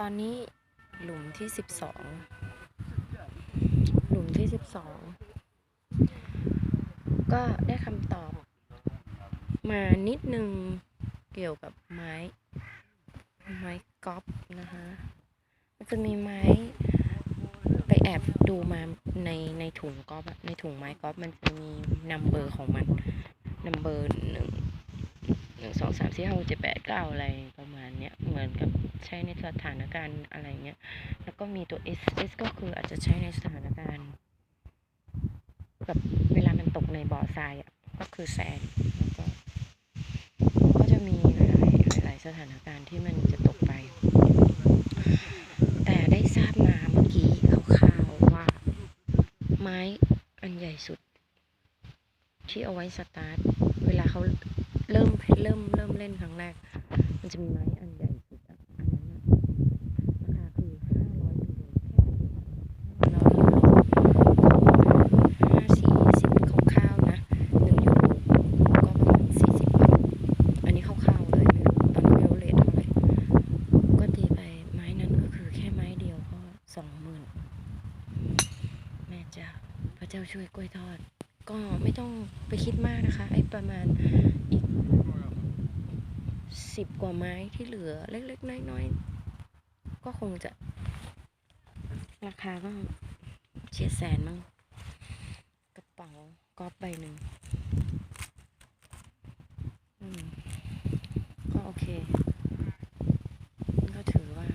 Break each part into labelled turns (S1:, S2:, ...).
S1: ตอนนี้หลุมที่สิบสองหลุมที่สิบสองก็ได้คำตอบ มานิดนึงเกี่ยวกับไม้ ไม้กอล์ฟนะคะมันจะมีไม้ไปแอบดูมาในในถุงกอล์ฟอะในถุงไม้กอล์ฟมันจะมีนัมเบอร์ของมันนัมเบอร์หนึ่ง นึ่งสองสามสี่ห้าหกเจ็ดแปดเก้าอะไรประมาณเนี้ยเหมือนกับใช้ในสถานการณ์อะไรเงี้ย แล้วก็มีตัว S S ก็คืออาจจะใช้ในสถานการณ์แบบเวลามันตกในบ่อทรายอะก็คือแซนแล้วก็ก็จะมีหลายหลายสถานการณ์ที่มันจะตกไป แต่ได้ทราบมาเมื่อกี้คร่าวๆว่า ไม้อันใหญ่สุด ที่เอาไว้สตาร์ทเวลาเขา เริ่มเริ่มเล่นครั้งแรก มันจะมีไม้อันใหญ่สุดอันนั้นราคาคือห้าร้อยยูโรแค่ห้าร้อยยูโรห้าสี่สิบคร่าวๆนะหนึ่งยูโรก็ประมาณสี่สิบบาทอันนี้คร่าวๆเลยไม่รู้ตอนนี้ไม่รู้เลทเท่าไหร่ก็ตีไปไม้นั้นก็คือแค่ไม้เดียวก็สองหมื่นแม่เจ้าพระเจ้าช่วยกล้วยทอดก็ไม่ต้องไปคิดมากนะคะ ไอ้ประมาณอีก สิบกว่าไม้ที่เหลือเล็ก ๆ น้อย ๆ ก็คงจะ ราคาก็เฉียดแสนมั้งกระเป๋ากอบใบหนึ่งก็โอเค ก็ถือว่า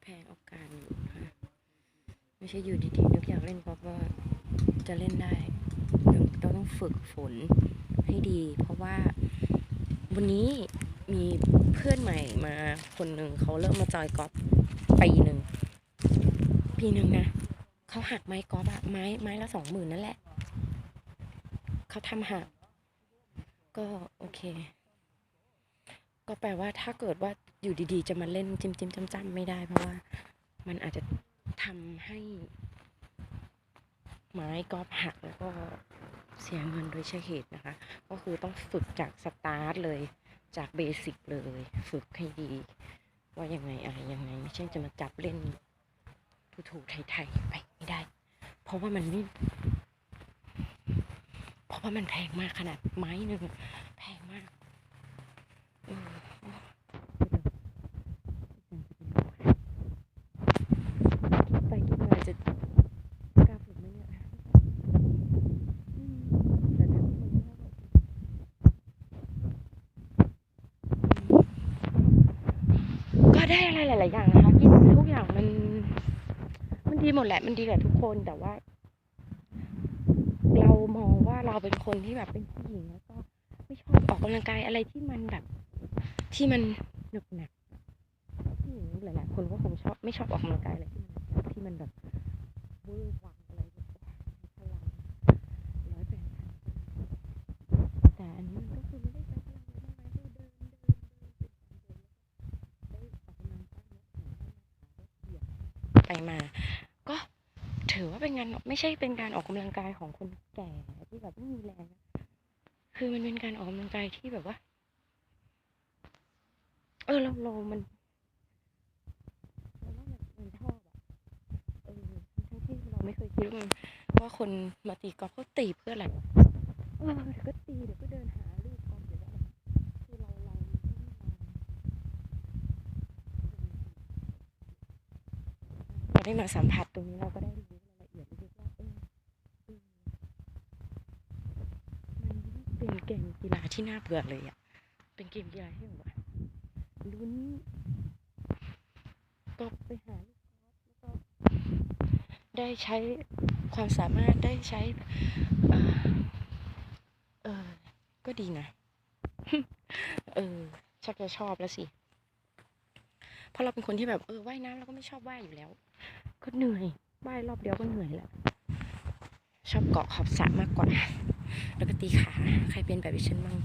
S1: แพงโอกาสอยู่ค่ะไม่ใช่อยู่ดีๆนึกอยากเล่นป๊อปว่า จะเล่นได้หนึ่งเราต้องฝึกฝนให้ดี เพราะว่าวันนี้มีเพื่อนใหม่มาคนหนึ่งเขาเริ่มมาจอยกอล์ฟปีหนึ่งปีหนึ่งนะเขาหักไม้กอล์ฟอะไม้ไม้ละสองหมื่นนั่นแหละเขาทำหัก ก็โอเค ก็แปลว่าถ้าเกิดว่าอยู่ดีๆ จะมาเล่นจิ้มจิ้มจ้ำจ้ำไม่ได้เพราะว่า มันอาจจะทำให้ ไม้กอล์ฟหักแล้วก็เสียเงินโดยใช่เหตุนะคะ ก็คือต้องฝึกจากสตาร์ทเลยจากเบสิกเลย ฝึกให้ดี ว่ายังไงอะไรยังไง ไม่ใช่จะมาจับเล่นถูกๆไทยๆไปไม่ได้ เพราะว่ามันไม่เพราะว่ามันแพงมากขนาดไม้หนึ่งแพงมากเออไปคิดมาจะกล้าฝึกไหมเนี่ยอืมแต่ถ้าคนไม่ชอบก็ ได้อะไรหลาย ๆ อย่างนะคะกินทุกอย่างมัน มันดีหมดแหละ มันดีกับทุกคนแต่ว่า เรามองว่าเราเป็นคนที่แบบเป็นผู้หญิงแล้วก็ไม่ชอบออกกำลังกายอะไรที่มันแบบ ที่มันหนักหนักผู้หญิงหลาย ๆ คนก็คงชอบไม่ชอบออกกำลังกายอะไรที่มันที่มันแบบเวอร์วังอะไรแบบมีพลังร้อยแปดพันแต่อันนี้มันก็คือไม่ได้ใช้พลังเยอะมากมายคือเดินเดินเดินเดินได้ออกกำลังกายแล้วแขนได้ขาได้เหยียบ ไปมา ก็ถือว่าเป็นงานไม่ใช่เป็นการออกกำลังกายของคนแก่ที่แบบไม่มีแรงคือมันเป็นการออกกำลังกายที่แบบว่า เออเราเรามันเราว่ามันชอบอะเออทั้งที่เราไม่เคยคิดว่ามันว่าคนมาตีกอล์ฟเขาตีเพื่ออะไรเออเดี๋ยวก็ตีเดี๋ยวก็กอล์ฟเดี๋ยวก็อะไรคือเราเราเรา ได้มาสัมผัสตรงนี้เราก็ได้รู้รายละเอียดลึกๆว่าเออมันเป็นเกมกีฬาที่น่าเบื่อเลยอะเป็นเกมกีฬาที่แบบว่าลุ้นก็ไปหาลูกกอล์ฟแล้วก็ได้ใช้ความสามารถได้ใช้เออเออก็ดีนะ เออชักจะชอบแล้วสิ เพราะเราเป็นคนที่แบบเออว่ายน้ำเราก็ไม่ชอบว่ายอยู่แล้ว ก็เหนื่อยว่ายรอบเดียวก็เหนื่อยแล้ว ชอบเกาะขอบสระมากกว่า แล้วก็ตีขา ใครเป็นแบบดิฉันบ้าง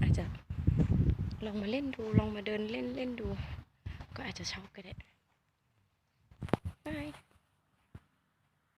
S1: อาจจะลองมาเล่นดู ลองมาเดินเล่นเล่นดู ก็อาจจะชอบก็ได้บาย